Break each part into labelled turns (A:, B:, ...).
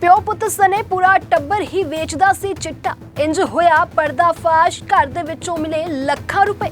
A: ਪਿਓ ਪੁੱਤ ਸਨੇ ਪੂਰਾ ਟੱਬਰ ਹੀ ਵੇਚਦਾ ਸੀ ਚਿੱਟਾ। ਇੰਜ ਹੋਇਆ ਪਰਦਾਫਾਸ਼ ਘਰ ਦੇ ਵਿੱਚੋਂ ਮਿਲੇ ਲੱਖਾਂ ਰੁਪਏ।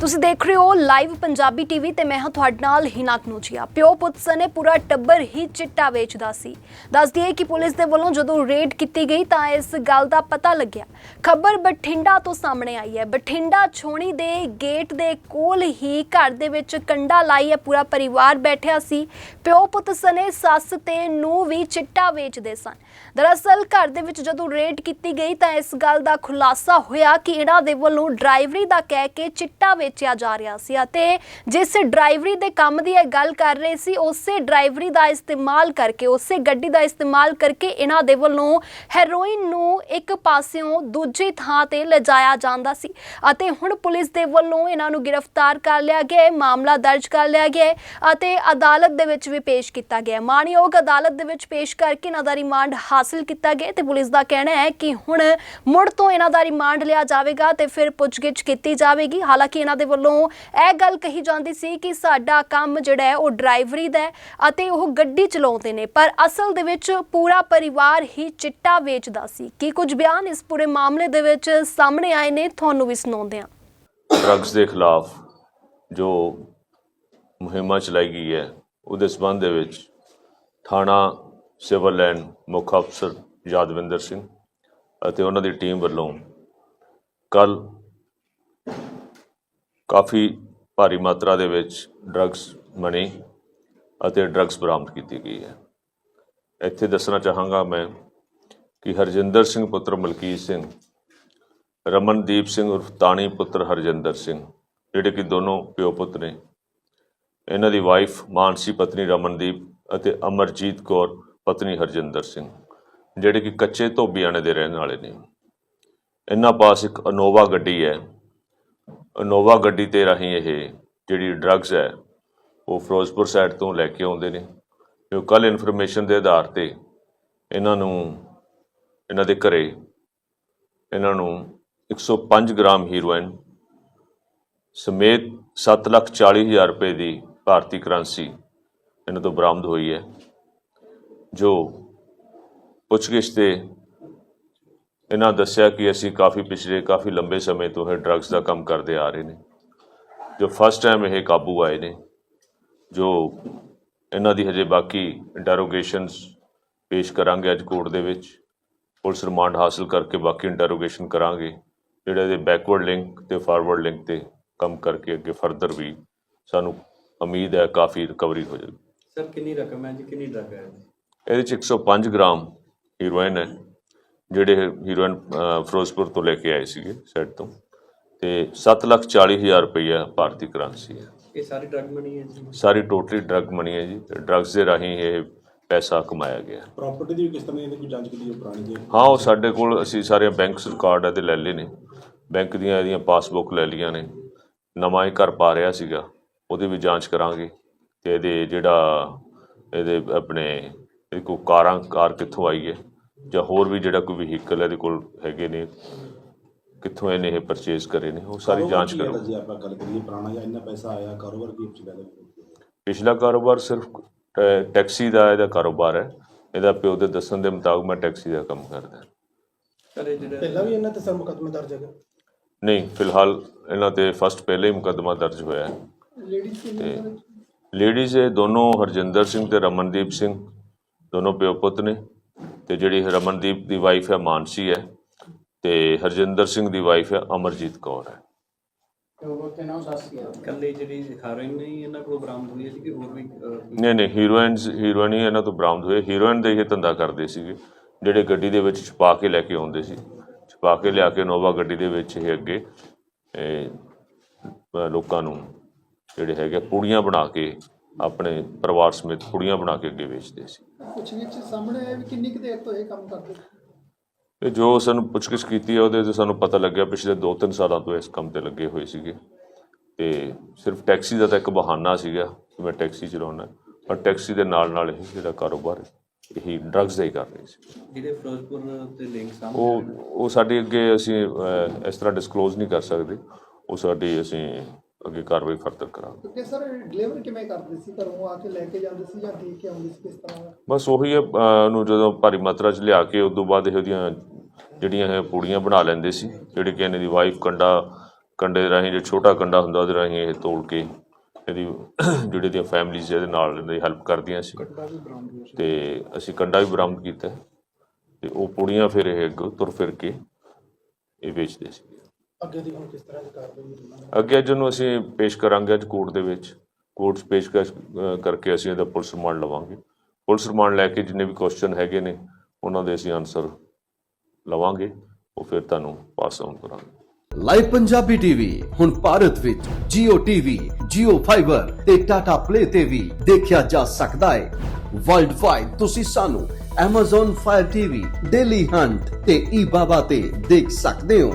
A: ਤੁਸੀਂ ਦੇਖ ਰਹੇ ਹੋ ਲਾਈਵ ਪੰਜਾਬੀ ਟੀਵੀ ਤੇ ਮੈਂ ਹਾਂ ਤੁਹਾਡੇ ਨਾਲ ਹਿਨਾ ਕਨੂਚੀਆ। ਪਿਓ ਪੁੱਤ ਸਨੇ ਪੂਰਾ ਟੱਬਰ ਹੀ ਚਿੱਟਾ ਵੇਚਦਾ ਸੀ। ਦੱਸ ਦਈਏ ਕਿ ਪੁਲਿਸ ਦੇ ਵੱਲੋਂ ਜਦੋਂ ਰੇਡ ਕੀਤੀ ਗਈ ਤਾਂ ਇਸ ਗੱਲ ਦਾ ਪਤਾ ਲੱਗਿਆ। ਖਬਰ ਬਠਿੰਡਾ ਤੋਂ ਸਾਹਮਣੇ ਆਈ ਹੈ। ਬਠਿੰਡਾ ਛੋਣੀ ਦੇ ਗੇਟ ਦੇ ਕੋਲ ਹੀ ਘਰ ਦੇ ਵਿੱਚ ਕੰਡਾ ਲਾਈ ਹੈ। ਪੂਰਾ ਪਰਿਵਾਰ ਬੈਠਿਆ ਸੀ। ਪਿਓ ਪੁੱਤ ਸਨੇ ਸੱਸ ਤੇ ਨੂੰ ਵੀ ਚਿੱਟਾ ਵੇਚਦੇ ਸਨ। ਦਰਅਸਲ ਘਰ ਦੇ ਵਿੱਚ ਜਦੋਂ ਰੇਡ ਕੀਤੀ ਗਈ ਤਾਂ ਇਸ ਗੱਲ ਦਾ ਖੁਲਾਸਾ ਹੋਇਆ ਕਿ ਇਹਨਾਂ ਦੇ ਵੱਲੋਂ ਡਰਾਈਵਰੀ ਦਾ ਕਹਿ ਕੇ ਚਿੱਟਾ ਵੇਚਿਆ ਜਾ ਰਿਹਾ ਸੀ ਅਤੇ ਜਿਸ ਡਰਾਈਵਰੀ ਦੇ ਕੰਮ ਦੀ ਇਹ ਗੱਲ ਕਰ ਰਹੇ ਸੀ, ਉਸੇ ਡਰਾਈਵਰੀ ਦਾ ਇਸਤੇਮਾਲ ਕਰਕੇ, ਉਸੇ ਗੱਡੀ ਦਾ ਇਸਤੇਮਾਲ ਕਰਕੇ ਇਹਨਾਂ ਦੇ ਵੱਲੋਂ ਹੈਰੋਇਨ ਨੂੰ ਇੱਕ ਪਾਸਿਓਂ ਦੂਜੀ ਥਾਂ ਤੇ ਲਿਜਾਇਆ ਜਾਂਦਾ ਸੀ ਅਤੇ ਹੁਣ ਪੁਲਿਸ ਦੇ ਵੱਲੋਂ ਇਹਨਾਂ ਨੂੰ ਗ੍ਰਿਫਤਾਰ ਕਰ ਲਿਆ ਗਿਆ ਹੈ, ਮਾਮਲਾ ਦਰਜ ਕਰ ਲਿਆ ਗਿਆ ਹੈ ਅਤੇ ਅਦਾਲਤ ਦੇ ਵਿੱਚ ਵੀ ਪੇਸ਼ ਕੀਤਾ ਗਿਆ ਹੈ। ਮਾਣਯੋਗ ਅਦਾਲਤ ਦੇ ਵਿੱਚ ਪੇਸ਼ ਕਰਕੇ ਇਹਨਾਂ ਦਾ ਰਿਮਾਂਡ ਹਾਸਲ ਕੀਤਾ ਗਿਆ ਤੇ ਪੁਲਿਸ ਦਾ ਕਹਿਣਾ ਹੈ ਕਿ ਹੁਣ ਮੁੜ ਤੋਂ ਇਹਨਾਂ ਦਾ ਰਿਮਾਂਡ ਲਿਆ ਜਾਵੇਗਾ ਤੇ ਫਿਰ ਪੁੱਛਗਿੱਛ ਕੀਤੀ ਜਾਵੇਗੀ। ਹਾਲਾਂਕਿ ਇਹਨਾਂ ਦੇ ਵੱਲੋਂ ਇਹ ਗੱਲ ਕਹੀ ਜਾਂਦੀ ਸੀ ਕਿ ਸਾਡਾ ਕੰਮ ਜਿਹੜਾ ਹੈ ਉਹ ਡਰਾਈਵਰੀ ਦਾ ਹੈ ਅਤੇ ਉਹ ਗੱਡੀ ਚਲਾਉਂਦੇ ਨੇ। ਪਰ ਅਸਲ ਦੇ ਵਿੱਚ ਪੂਰਾ ਪਰਿਵਾਰ ਹੀ ਚਿੱਟਾ ਵੇਚਦਾ ਸੀ। ਕੀ ਕੁਝ ਬਿਆਨ ਇਸ ਪੂਰੇ ਮਾਮਲੇ ਦੇ ਵਿੱਚ ਸਾਹਮਣੇ ਆਏ ਨੇ? ਤੁਹਾਨੂੰ ਵੀ ਸੁਣਾਉਂਦੇ ਹਾਂ।
B: ਡਰੱਗਸ ਦੇ ਖਿਲਾਫ ਜੋ ਮੁਹਿੰਮਾਂ ਚਲਾਈ ਗਈ ਹੈ, ਉਹਦੇ ਸਬੰਧ ਦੇ ਵਿੱਚ ਥਾਣਾ ਸਿਵਲ ਲਾਈਨ ਮੁੱਖ ਅਫਸਰ ਯਾਦਵਿੰਦਰ ਸਿੰਘ ਅਤੇ ਉਹਨਾਂ ਦੀ ਟੀਮ ਵੱਲੋਂ ਕੱਲ ਕਾਫੀ ਭਾਰੀ ਮਾਤਰਾ ਦੇ ਵਿੱਚ ਡਰੱਗਸ ਮਨੀ ਅਤੇ ਡਰੱਗਸ ਬਰਾਮਦ ਕੀਤੀ ਗਈ ਹੈ। ਇੱਥੇ ਦੱਸਣਾ ਚਾਹਾਂਗਾ ਮੈਂ ਕਿ ਹਰਜਿੰਦਰ ਸਿੰਘ ਪੁੱਤਰ ਮਲਕੀਤ ਸਿੰਘ, ਰਮਨਦੀਪ ਸਿੰਘ ਉਰਫ ਤਾਣੀ ਪੁੱਤਰ ਹਰਜਿੰਦਰ ਸਿੰਘ, ਜਿਹੜੇ ਕਿ ਦੋਨੋਂ ਪਿਓ ਪੁੱਤ ਨੇ, ਇਹਨਾਂ ਦੀ ਵਾਈਫ ਮਾਨਸੀ ਪਤਨੀ ਰਮਨਦੀਪ ਅਤੇ ਅਮਰਜੀਤ ਕੌਰ ਪਤਨੀ ਹਰਜਿੰਦਰ ਸਿੰਘ, ਜਿਹੜੇ ਕਿ ਕੱਚੇ ਧੋਬੀਆਣੇ ਦੇ ਰਹਿਣ ਵਾਲੇ ਨੇ। ਇਹਨਾਂ ਪਾਸ ਇੱਕ ਅਨੋਵਾ ਗੱਡੀ ਹੈ। ਇਨੋਵਾ ਗੱਡੀ ਤੇ ਰਾਹੀਂ ਇਹ ਜਿਹੜੀ ਡਰੱਗਸ ਹੈ, ਉਹ ਫਿਰੋਜ਼ਪੁਰ ਸਾਈਡ ਤੋਂ ਲੈ ਕੇ ਆਉਂਦੇ ਨੇ। ਜੋ ਕੱਲ ਇਨਫੋਰਮੇਸ਼ਨ ਦੇ ਆਧਾਰ ਤੇ ਇਹਨਾਂ ਨੂੰ, ਇਹਨਾਂ ਦੇ ਘਰੇ ਇਹਨਾਂ ਨੂੰ 105 ਗ੍ਰਾਮ ਹੀਰੋਇਨ ਸਮੇਤ 740000 ਰੁਪਏ ਦੀ ਭਾਰਤੀ ਕਰੰਸੀ ਇਹਨਾਂ ਤੋਂ ਬਰਾਮਦ ਹੋਈ ਹੈ, ਜੋ ਪੁੱਛਗਿੱਛ ਤੇ ਇਹਨਾਂ ਦੱਸਿਆ ਕਿ ਅਸੀਂ ਕਾਫੀ ਪਿਛਲੇ ਕਾਫੀ ਲੰਬੇ ਸਮੇਂ ਤੋਂ ਇਹ ਡਰੱਗਸ ਦਾ ਕੰਮ ਕਰਦੇ ਆ ਰਹੇ ਨੇ। ਜੋ ਫਸਟ ਟਾਈਮ ਇਹ ਕਾਬੂ ਆਏ ਨੇ ਜੋ ਇਹਨਾਂ ਦੀ ਹਜੇ ਬਾਕੀ ਇੰਟਰੋਗੇਸ਼ਨਸ ਪੇਸ਼ ਕਰਾਂਗੇ ਅੱਜ ਕੋਰਟ ਦੇ ਵਿੱਚ ਪੁਲਿਸ ਰਿਮਾਂਡ ਹਾਸਲ ਕਰਕੇ ਬਾਕੀ ਇੰਟਰੋਗੇਸ਼ਨ ਕਰਾਂਗੇ ਜਿਹੜਾ ਇਹਦੇ ਬੈਕਵਰਡ ਲਿੰਕ ਤੇ ਫਾਰਵਰਡ ਲਿੰਕ ਤੇ ਕੰਮ ਕਰਕੇ ਅੱਗੇ ਫਰਦਰ ਵੀ ਸਾਨੂੰ ਉਮੀਦ ਹੈ ਕਾਫੀ ਰਿਕਵਰੀ ਹੋ ਜਾਏਗੀ
C: ਸਰ ਕਿੰਨੀ ਰਕਮ ਹੈ ਜੀ? ਕਿੰਨੀ ਡਰਗ ਹੈ
B: ਇਹਦੇ ਚ 105 ਗ੍ਰਾਮ ਹੀਰੋਇਨ ਹੈ। ਜਿਹੜੇ ਹੀਰੋਇਨ ਫਿਰੋਜ਼ਪੁਰ ਤੋਂ ਲੈ ਕੇ ਆਏ ਸੀਗੇ ਸਾਈਡ ਤੋਂ ਤੇ 740000 ਰੁਪਈਆ ਭਾਰਤੀ ਕਰੰਸੀ ਹੈ।
C: ਇਹ ਸਾਰੀ ਡਰਗ ਮਨੀ ਹੈ ਜੀ?
B: ਸਾਰੀ ਟੋਟਲੀ ਡਰਗ ਮਨੀ ਹੈ ਜੀ। ਡਰੱਗਸ ਦੇ ਰਾਹੀਂ ਇਹ ਪੈਸਾ ਕਮਾਇਆ ਗਿਆ।
D: ਪ੍ਰਾਪਰਟੀ ਦੀ ਵੀ ਕਿਸ ਤਰ੍ਹਾਂ ਦੀ ਕੋਈ ਜਾਂਚ ਕੀਤੀ ਹੈ ਪੁਰਾਣੀ ਦੀ
B: ਹਾਂ ਉਹ ਸਾਡੇ ਕੋਲ ਅਸੀਂ ਸਾਰੇ ਬੈਂਕ ਰਿਕਾਰਡ ਇਹਦੇ ਲੈ ਲਏ ਨੇ। ਬੈਂਕ ਦੀਆਂ ਇਹਦੀਆਂ ਪਾਸਬੁੱਕ ਲੈ ਲਈਆਂ ਨੇ। ਨਵਾਂ ਹੀ ਘਰ ਪਾ ਰਿਹਾ ਸੀਗਾ ਉਹਦੀ ਵੀ ਜਾਂਚ ਕਰਾਂਗੇ। ਤੇ ਇਹਦੇ ਜਿਹੜਾ ਇਹਦੇ ਆਪਣੇ ਇਹਦੇ ਕੋਲ ਕਾਰਾਂ ਕਾਰ ਕਿੱਥੋਂ ਆਈ ਹੈ? ਜਾਂ ਹੋਰ ਵੀ ਜਿਹੜਾ ਕੋਈ ਵਹੀਕਲ ਇਹਦੇ ਕੋਲ ਹੈਗੇ ਨੇ ਕਿੱਥੋਂ ਇਹਨੇ ਇਹ ਪਰਚੇਜ਼ ਕਰੇ ਨੇ ਉਹ ਸਾਰੀ ਜਾਂਚ ਕਰੋ।
D: ਜੀ ਆਪਾਂ ਗੱਲ ਕਰੀਏ ਪੁਰਾਣਾ ਜਾਂ ਇੰਨਾ ਪੈਸਾ ਆਇਆ ਕਾਰੋਬਾਰ ਕੀ ਉੱਚ ਗੱਲ ਹੈ
B: ਪਿਛਲਾ ਕਾਰੋਬਾਰ ਸਿਰਫ ਟੈਕਸੀ ਦਾ ਇਹਦਾ ਕਾਰੋਬਾਰ ਹੈ। ਇਹਦਾ ਪਿਓ ਦੇ ਦੱਸਣ ਦੇ ਮੁਤਾਬਕ ਮੈਂ ਟੈਕਸੀ ਦਾ ਕੰਮ ਕਰਦਾ।
D: ਪਹਿਲਾਂ ਵੀ ਇਹਨਾਂ ਤੇ ਸਰ ਮੁਕੱਦਮੇ ਦਰਜ ਹੈਗਾ?
B: ਨਹੀਂ ਫਿਲਹਾਲ ਇਹਨਾਂ ਤੇ ਫਸਟ ਪਹਿਲੇ ਹੀ ਮੁਕੱਦਮਾ ਦਰਜ ਹੋਇਆ ਹੈ। ਤੇ ਲੇਡੀਜ਼ ਇਹ ਦੋਨੋਂ ਹਰਜਿੰਦਰ ਸਿੰਘ ਤੇ ਰਮਨਦੀਪ ਸਿੰਘ ਦੋਨੋਂ ਪਿਓ ਪੁੱਤ ਨੇ। ਤੇ ਜਿਹੜੀ ਰਮਨਦੀਪ ਦੀ ਵਾਈਫ ਹੈ ਮਾਨਸੀ ਹੈ ਤੇ ਹਰਜਿੰਦਰ ਸਿੰਘ ਦੀ ਵਾਈਫ ਹੈ ਅਮਰਜੀਤ ਕੌਰ ਹੈ।
C: ਕੱਲੇ ਜਿਹੜੀ ਹੈਰੋਇਨ ਨਹੀਂ ਇਹਨਾਂ ਕੋਲ ਬਰਾਮਦ ਹੋਈ ਹੈ ਜੀ ਕਿ ਹੋਰ ਵੀ ਅਹ,
B: ਨਹੀਂ ਨਹੀਂ ਹੀਰੋਇਨਸ ਹੀਰੋਇਨ ਹੀ ਇਹਨਾਂ ਤੋਂ ਬਰਾਮਦ ਹੋਏ। ਹੀਰੋਇਨ ਦੇ ਇਹ ਧੰਦਾ ਕਰਦੇ ਸੀਗੇ ਜਿਹੜੇ ਗੱਡੀ ਦੇ ਵਿੱਚ ਛੁਪਾ ਕੇ ਲੈ ਕੇ ਆਉਂਦੇ ਸੀ। ਛੁਪਾ ਕੇ ਲਿਆ ਕੇ ਨੋਵਾ ਗੱਡੀ ਦੇ ਵਿੱਚ ਇਹ ਅੱਗੇ ਲੋਕਾਂ ਨੂੰ ਜਿਹੜੇ ਹੈਗੇ ਪੁੜੀਆਂ ਬਣਾ ਕੇ ਆਪਣੇ ਪਰਿਵਾਰ ਸਮੇਤ ਪੁੜੀਆਂ ਬਣਾ ਕੇ ਅੱਗੇ ਵੇਚਦੇ ਸੀ।
E: ਕੁਛ ਵਿੱਚ ਸਾਹਮਣੇ ਆਇਆ ਵੀ ਕਿੰਨੀ ਕੁ ਦੇਰ ਤੋਂ ਇਹ ਕੰਮ ਕਰਦੇ?
B: ਤੇ ਜੋ ਸਾਨੂੰ ਪੁੱਛਗਿੱਛ ਕੀਤੀ ਹੈ ਉਹਦੇ ਤੇ ਸਾਨੂੰ ਪਤਾ ਲੱਗਿਆ ਪਿਛਲੇ 2-3 ਸਾਲਾਂ ਤੋਂ ਇਸ ਕੰਮ ਤੇ ਲੱਗੇ ਹੋਏ ਸੀਗੇ। ਤੇ ਸਿਰਫ ਟੈਕਸੀ ਦਾ ਤਾਂ ਇੱਕ ਬਹਾਨਾ ਸੀਗਾ ਕਿ ਮੈਂ ਟੈਕਸੀ ਚਲਾਉਣਾ ਪਰ ਟੈਕਸੀ ਦੇ ਨਾਲ ਨਾਲ ਇਹ ਜਿਹੜਾ ਕਾਰੋਬਾਰ ਇਹੀ ਡਰੱਗਸ ਦਾ ਹੀ ਕਰ ਰਹੇ ਸੀ।
C: ਜਿਹੜੇ ਫਿਰੋਜ਼ਪੁਰ ਤੇ ਲਿੰਕ ਸਾਹਮਣੇ
B: ਉਹ ਉਹ ਸਾਡੇ ਅੱਗੇ ਅਸੀਂ ਇਸ ਤਰ੍ਹਾਂ ਡਿਸਕਲੋਜ਼ ਨਹੀਂ ਕਰ ਸਕਦੇ। ਉਹ ਸਾਡੀ ਅਸੀਂ ਅੱਗੇ ਕਾਰਵਾਈ ਫਰਦਰ ਕਰਾਂਗੇ।
E: ਕਿ ਸਰ ਡਿਲੀਵਰ ਕਿਵੇਂ ਕਰਦੇ ਸੀ? ਘਰੋਂ ਆ ਕੇ ਲੈ ਕੇ ਜਾਂਦੇ ਸੀ ਜਾਂ ਦੇ ਕੇ ਆਉਂਦੇ ਸੀ ਕਿਸ ਤਰ੍ਹਾਂ?
B: ਬਸ ਉਹੀ ਹੈ ਅਹ, ਨੂੰ ਜਦੋਂ ਭਾਰੀ ਮਾਤਰਾ 'ਚ ਲਿਆ ਕੇ ਉਸ ਤੋਂ ਬਾਅਦ ਇਹੋ ਜਿਹੀਆਂ ਜਿਹੜੀਆਂ ਇਹ ਪੂੜੀਆਂ ਬਣਾ ਲੈਂਦੇ ਸੀ ਜਿਹੜੇ ਕਿ ਇਹਨਾਂ ਦੀ ਵਾਈਫ ਕੰਡਾ ਕੰਡੇ ਦੇ ਰਾਹੀਂ ਜੋ ਛੋਟਾ ਕੰਡਾ ਹੁੰਦਾ ਉਹਦੇ ਰਾਹੀਂ ਇਹ ਤੋੜ ਕੇ ਇਹਦੀ ਜਿਹੜੀ ਦੀਆਂ ਫੈਮਿਲੀਜ਼ ਇਹਦੇ ਨਾਲ ਇਹਦੀ ਹੈਲਪ ਕਰਦੀਆਂ ਸੀ। ਤੇ ਅਸੀਂ ਕੰਡਾ ਵੀ ਬਰਾਮਦ ਕੀਤਾ ਹੈ ਤੇ ਉਹ ਪੂੜੀਆਂ ਫਿਰ ਇਹ ਅੱਗੋਂ ਤੁਰ ਫਿਰ ਕੇ ਇਹ ਵੇਚਦੇ ਸੀ।
E: ਅੱਗੇ ਦੀ ਹੁਣ ਕਿਸ ਤਰ੍ਹਾਂ ਦੀ ਕਾਰਵਾਈ
B: ਅੱਗੇ ਅੱਜ ਨੂੰ ਅਸੀਂ ਪੇਸ਼ ਕਰਾਂਗੇ ਅੱਜ ਕੋਰਟ ਦੇ ਵਿੱਚ। ਕੋਰਟ ਅ, ਕਰਕੇ ਅਸੀਂ ਇਹਦਾ ਪੁਲਿਸ ਰਿਮਾਂਡ ਲਵਾਂਗੇ। ਪੁਲਿਸ ਰਿਮਾਂਡ ਲੈ ਕੇ ਜਿੰਨੇ ਵੀ ਕੁਐਸਚਨ ਹੈਗੇ ਨੇ ਉਹਨਾਂ ਦੇ ਅਸੀਂ ਆਨਸਰ ਲਵਾਂਗੇ। ਉਹ ਫਿਰ ਤੁਹਾਨੂੰ ਪਾਸ ਆਨ ਕਰਾਂਗੇ।
F: ਲਾਈਵ ਪੰਜਾਬੀ ਟੀਵੀ ਹੁਣ ਭਾਰਤ ਵਿੱਚ Jio TV, Jio Fiber ਤੇ Tata Play ਤੇ ਵੀ ਦੇਖਿਆ ਜਾ ਸਕਦਾ ਹੈ। ਵਰਲਡ ਵਾਈਡ ਤੁਸੀਂ ਸਾਨੂੰ Amazon Fire TV, Daily Hunt ਤੇ eBaba ਤੇ ਦੇਖ ਸਕਦੇ ਹੋ।